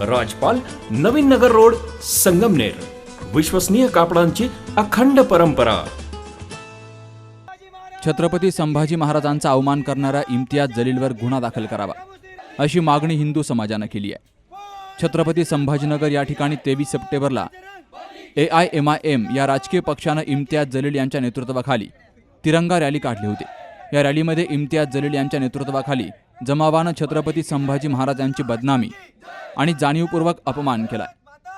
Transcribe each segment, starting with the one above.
राजपाल Navin Nagar road Sangamner. विश्वसनीय कापडांची अखंड परंपरा. छत्रपती संभाजी महाराजांचा अवमान करणाऱ्या इम्तियाज जलीलवर गुन्हा दाखल करावा अशी मागणी हिंदू समाजानं केली आहे. छत्रपती संभाजीनगर या ठिकाणी तेवीस सप्टेंबरला A I M I M या राजकीय पक्षानं इम्तियाज जलील यांच्या नेतृत्वाखाली तिरंगा रॅली काढली होती. या रॅलीमध्ये इम्तियाज जलील यांच्या नेतृत्वाखाली जमावानं छत्रपती संभाजी महाराज यांची बदनामी आणि जाणीवपूर्वक अपमान केला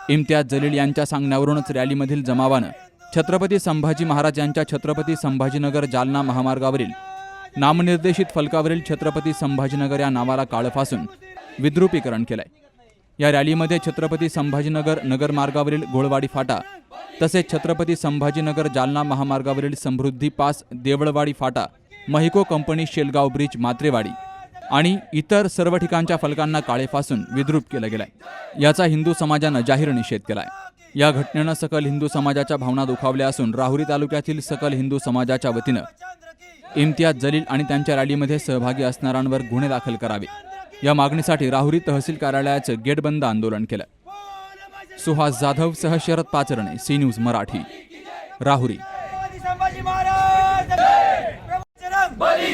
इम्तियाज जलील यांच्या सांगण्यावरूनच रॅलीमधील जमावानं छत्रपती संभाजी महाराज यांच्या छत्रपती संभाजीनगर जालना महामार्गावरील नामनिर्देशित फलकावरील छत्रपती संभाजीनगर या नावाला काळं फासून विद्रुपीकरण केलंय. या रॅलीमध्ये छत्रपती संभाजीनगर नगरमार्गावरील घोळवाडी फाटा तसेच छत्रपती संभाजीनगर जालना महामार्गावरील समृद्धी पास देवळवाडी फाटा महिको कंपनी शेलगाव ब्रिज मात्रेवाडी आणि इतर सर्व ठिकाणच्या फलकांना काळेपासून विद्रूप केलं गेलंय. याचा हिंदू समाजानं जाहीर निषेध केलाय. या घटनेनं सकल हिंदू समाजाच्या भावना दुखावल्या असून राहुरी तालुक्यातील सकल हिंदू समाजाच्या वतीनं इम्तियाज जलील आणि त्यांच्या रॅलीमध्ये सहभागी असणाऱ्यांवर गुन्हे दाखल करावे. या मागणीसाठी राहुरी तहसील कार्यालयाचं गेटबंद आंदोलन केलं. सुहास जाधव सह शरद पाचरणे सी न्यूज मराठी. राहुरी छत्रपती संभाजी महाराज प्रवचनम हिंदू राष्ट्र की वंदे